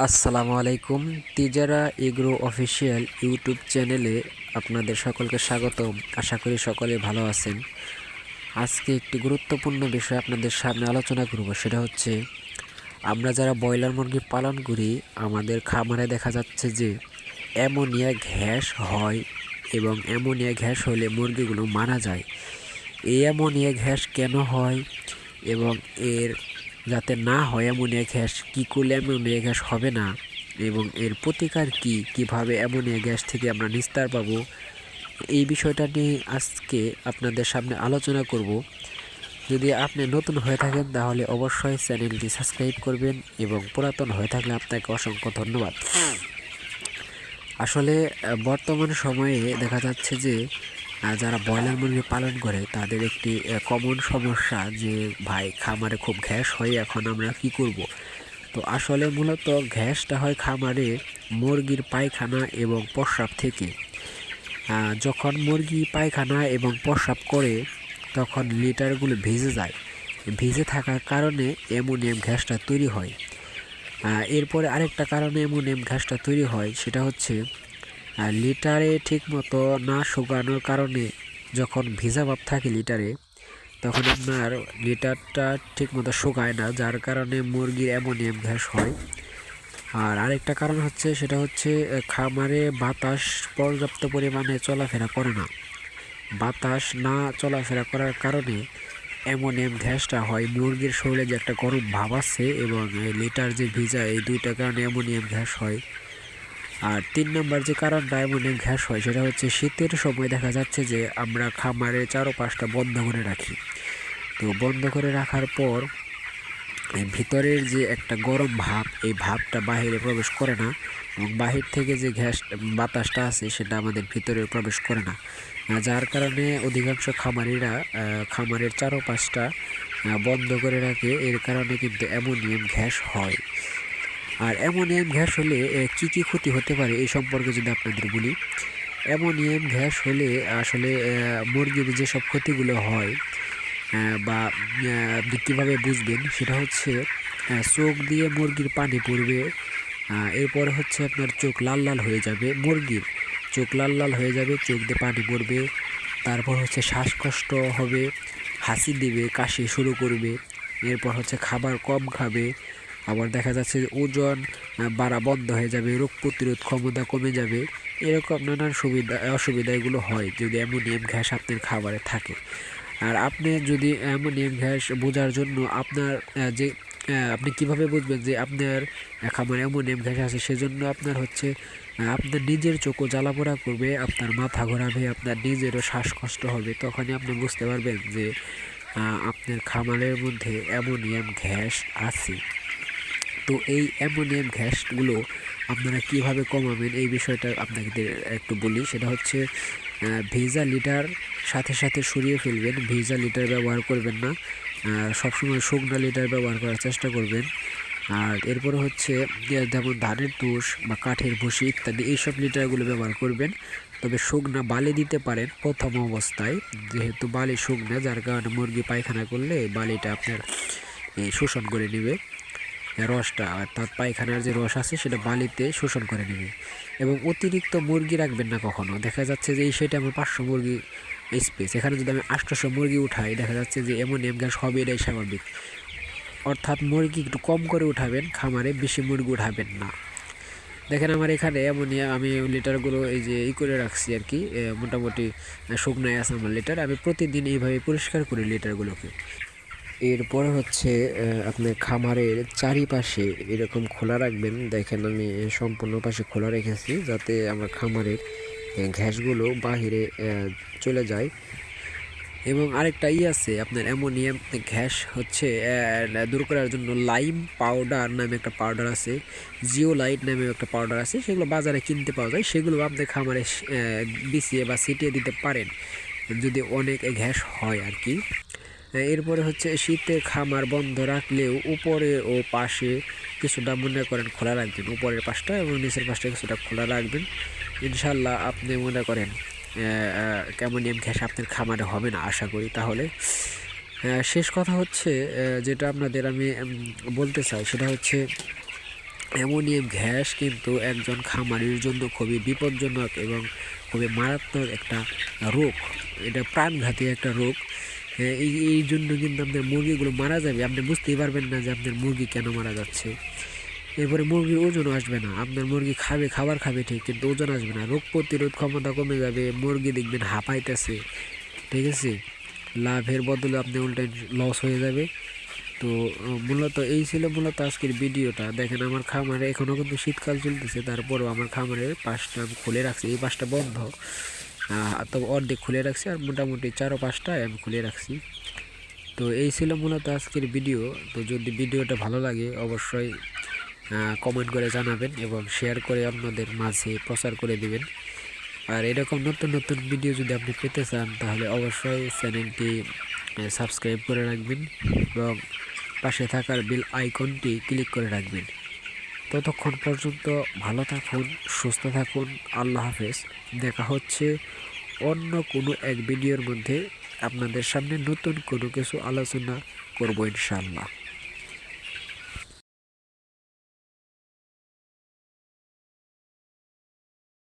আসসালামু আলাইকুম, তিজারা agro official YouTube চ্যানেলে আপনাদের সকলকে স্বাগতম। আশা করি সকলে ভালো আছেন। আজকে একটি গুরুত্বপূর্ণ বিষয় আপনাদের সামনে আলোচনা করব, সেটা হচ্ছে আমরা যারা ব্রয়লার মুরগি পালন করি, আমাদের খামারে দেখা যাচ্ছে যে অ্যামোনিয়া গ্যাস হয় এবং অ্যামোনিয়া গ্যাস হলে মুরগিগুলো মারা যায়। এই অ্যামোনিয়া গ্যাস কেন হয় এবং এর যাতে না হয় অ্যামোনিয়া গ্যাস, কী করলে এমন অ্যামোনিয়া গ্যাস হবে না? এবং এর প্রতিকার কি? কীভাবে অ্যামোনিয়া গ্যাস থেকে আমরা নিস্তার পাবো? এই বিষয়টা নিয়ে আজকে আপনাদের সামনে আলোচনা করব। যদি আপনি নতুন হয়ে থাকেন, তাহলে অবশ্যই চ্যানেলটি সাবস্ক্রাইব করবেন এবং পুরাতন হয়ে থাকলে আপনাকে অসংখ্য ধন্যবাদ। আসলে, বর্তমান সময়ে দেখা যাচ্ছে যে যারা ব্রয়লার মুরগি পালন করে, তাদের একটি কমন সমস্যা যে, ভাই, খামারে খুব গ্যাস হয়, এখন আমরা কি করব? তো আসলে মূলত গ্যাসটা হয় খামারে মুরগির পায়খানা এবং প্রস্রাব থেকে। যখন মুরগি পায়খানা এবং প্রস্রাব করে, তখন লিটারগুলো ভিজে যায়। ভিজে থাকার কারণে অ্যামোনিয়াম গ্যাসটা তৈরি হয়। এরপরে আরেকটা কারণে অ্যামোনিয়াম গ্যাসটা তৈরি হয়, সেটা হচ্ছে আহ, লিটারে ঠিকমতো না শুকানোর কারণে যখন ভিজা ভাব থাকে লিটারে তখন আপনার লিটারটা ঠিকমতো শুকায় না যার কারণে মুরগির অ্যামোনিয়াম গ্যাস হয়। আর আরেকটা কারণ হচ্ছে সেটা হচ্ছে খামারে বাতাস পর্যাপ্ত পরিমাণে চলাফেরা করে না। বাতাস না চলাফেরা করার কারণে অ্যামোনিয়াম গ্যাসটা হয়। মুরগির শরীরে যে একটা গরম ভাব আছে এবং লিটার যে ভিজা এই দুইটা কারণে অ্যামোনিয়াম গ্যাস হয়। আর তিন নম্বর যে কারণটা অ্যামোনিয়াম গ্যাস হয়, সেটা হচ্ছে শীতের সময় দেখা যাচ্ছে যে আমরা খামারের চারপাশটা বন্ধ করে রাখি। তো বন্ধ করে রাখার পর ভিতরের যে একটা গরম ভাব, এই ভাবটা বাহিরে প্রবেশ করে না এবং বাহির থেকে যে গ্যাস বাতাসটা আছে, সেটা আমাদের ভিতরে প্রবেশ করে না। যার কারণে অধিকাংশ খামারিরা খামারের চারপাশটা বন্ধ করে রাখে। এর কারণে কিন্তু অ্যামোনিয়াম গ্যাস হয়। আর অ্যামোনিয়াম গ্যাস হলে কী, কি ক্ষতি হতে পারে এই সম্পর্কে যদি আপনাদের বলি। অ্যামোনিয়াম গ্যাস হলে আসলে মুরগির যেসব ক্ষতিগুলো হয় বা আপনি কীভাবে বুঝবেন? সেটা হচ্ছে চোখ দিয়ে মুরগির পানি পড়বে এরপরে হচ্ছে আপনার চোখ লাল লাল হয়ে যাবে, মুরগির চোখ লাল লাল হয়ে যাবে, চোখ দিয়ে পানি পড়বে, তারপর হচ্ছে শ্বাসকষ্ট হবে, হাসি দেবে, কাশি শুরু করবে, এরপর হচ্ছে খাবার কম খাবে আবার দেখা যাচ্ছে যে ওজন বাড়া বন্ধ হয়ে যাবে, রোগ প্রতিরোধ ক্ষমতা কমে যাবে। এরকম নানান সুবিধা অসুবিধা এগুলো হয় যদি অ্যামোনিয়াম গ্যাস আপনার খাবারে থাকে। আর আপনি যদি অ্যামোনিয়াম গ্যাস বোঝার জন্য আপনার যে আপনি কীভাবে বুঝবেন যে আপনার খামারে অ্যামোনিয়াম গ্যাস আছে, সেজন্য আপনার হচ্ছে আপনার নিজের চোখও জ্বালাপোড়া করবে, আপনার মাথা ঘোরাবে, আপনার নিজেরও শ্বাসকষ্ট হবে। তখনই আপনি বুঝতে পারবেন যে আপনার খামারের মধ্যে অ্যামোনিয়াম গ্যাস আছে। তো এই অ্যামোনিয়াম গ্যাসগুলো আপনারা কীভাবে কমাবেন এই বিষয়টা আপনাদের একটু বলি। সেটা হচ্ছে ভেজা লিটার সাথে সাথে সরিয়ে ফেলবেন। ভেজা লিটার ব্যবহার করবেন না। সবসময় শুকনো লিটার ব্যবহার করার চেষ্টা করবেন। আর এরপরে হচ্ছে যেমন ধানের তুষ বা কাঠের ভুসি ইত্যাদি, এইসব লিটারগুলো ব্যবহার করবেন। তবে শুকনা বালি দিতে পারেন প্রথম অবস্থায়। যেহেতু বালি শুকনা, যার কারণে মুরগি পায়খানা করলে বালিটা আপনার শোষণ করে নেবে। রসটা অর্থাৎ পায়খানার যে রস আছে সেটা বালিতে শোষণ করে নেবে। এবং অতিরিক্ত মুরগি রাখবেন না কখনো। দেখা যাচ্ছে যে এই সেটা আমার পাঁচশো মুরগি স্পেস এখানে যদি আমি আটশোশো মুরগি উঠাই, দেখা যাচ্ছে যে অ্যামোনিয়াম গ্যাস হবে এটাই স্বাভাবিক। অর্থাৎ মুরগি একটু কম করে উঠাবেন, খামারে বেশি মুরগি উঠাবেন না। দেখেন আমার এখানে অ্যামোনিয়া আমি লিটারগুলো এই যে ই করে রাখছি আর কি মোটামুটি শুকনায় আছে আমার লিটার আমি প্রতিদিন এইভাবে পরিষ্কার করি লিটারগুলোকে এরপরে হচ্ছে আহ, আপনার খামারের চারিপাশে এরকম খোলা রাখবেন। দেখেন আমি সম্পূর্ণ পাশে খোলা রেখেছি যাতে আমার খামারের ঘ্যাসগুলো বাহিরে চলে যায়। এবং আরেকটা ই আছে আপনার অ্যামোনিয়াম গ্যাস হচ্ছে দূর করার জন্য লাইম পাউডার নামে একটা পাউডার আছে জিও লাইট নামে একটা পাউডার আছে সেগুলো বাজারে কিনতে পাওয়া যায়। সেগুলো আপনি খামারে বিছিয়ে বা ছিটিয়ে দিতে পারেন যদি অনেক গ্যাস হয় আর কি। এরপরে হচ্ছে শীতে খামার বন্ধ রাখলেও উপরে ও পাশে কিছুটা মনে করেন খোলা রাখবেন। উপরের পাশটা এবং নিচের পাশটা কিছুটা খোলা রাখবেন। ইনশাল্লাহ আপনি মনে করেন কেমনিয়াম গ্যাস আপনার খামারে হবে না আশা করি তাহলে। শেষ কথা হচ্ছে যেটা আপনাদের আমি বলতে চাই সেটা হচ্ছে অ্যামোনিয়াম গ্যাস কিন্তু একজন খামারির জন্য খুবই বিপজ্জনক এবং খুবই মারাত্মক একটা রোগ। এটা প্রাণঘাতী একটা রোগ। হ্যাঁ, এই এই জন্য কিন্তু আপনার মুরগিগুলো মারা যাবে। আপনি বুঝতেই পারবেন না যে আপনার মুরগি কেন মারা যাচ্ছে। এরপরে মুরগির ওজন আসবে না। আপনার মুরগি খাবে, খাবার খাবে ঠিক, কিন্তু ওজন আসবে না। রোগ প্রতিরোধ ক্ষমতা কমে যাবে, মুরগি দেখবেন হাঁপাইতেছে, ঠিক আছে? লাভের বদলে আপনি উল্টে লস হয়ে যাবে। তো, মূলত এই ছিল মূলত আজকের ভিডিওটা। দেখেন, আমার খামারে এখনও কিন্তু শীতকাল চলতেছে, তারপরেও আমার খামারের পাঁচটা আমি খুলে রাখছি। এই পাঁচটা বন্ধ। তবে অর্ধেক খুলে রাখছি আর মোটামুটি চারো পাঁচটায় আমি খুলে রাখছি। তো এই ছিল মূলত আজকের ভিডিও তো যদি ভিডিওটা ভালো লাগে, অবশ্যই কমেন্ট করে জানাবেন এবং শেয়ার করে আপনাদের মাঝে প্রচার করে দিবেন। আর এরকম নতুন নতুন ভিডিও যদি আপনি পেতে চান, তাহলে অবশ্যই চ্যানেলটি সাবস্ক্রাইব করে রাখবেন এবং পাশে থাকার বিল আইকনটি ক্লিক করে রাখবেন। ততক্ষণ পর্যন্ত ভালো থাকুন, সুস্থ থাকুন, আল্লাহ হাফেজ। দেখা হচ্ছে অন্য কোনো এক ভিডিওর মধ্যে। আপনাদের সামনে নতুন কোনো কিছু আলোচনা করব ইনশাআল্লাহ।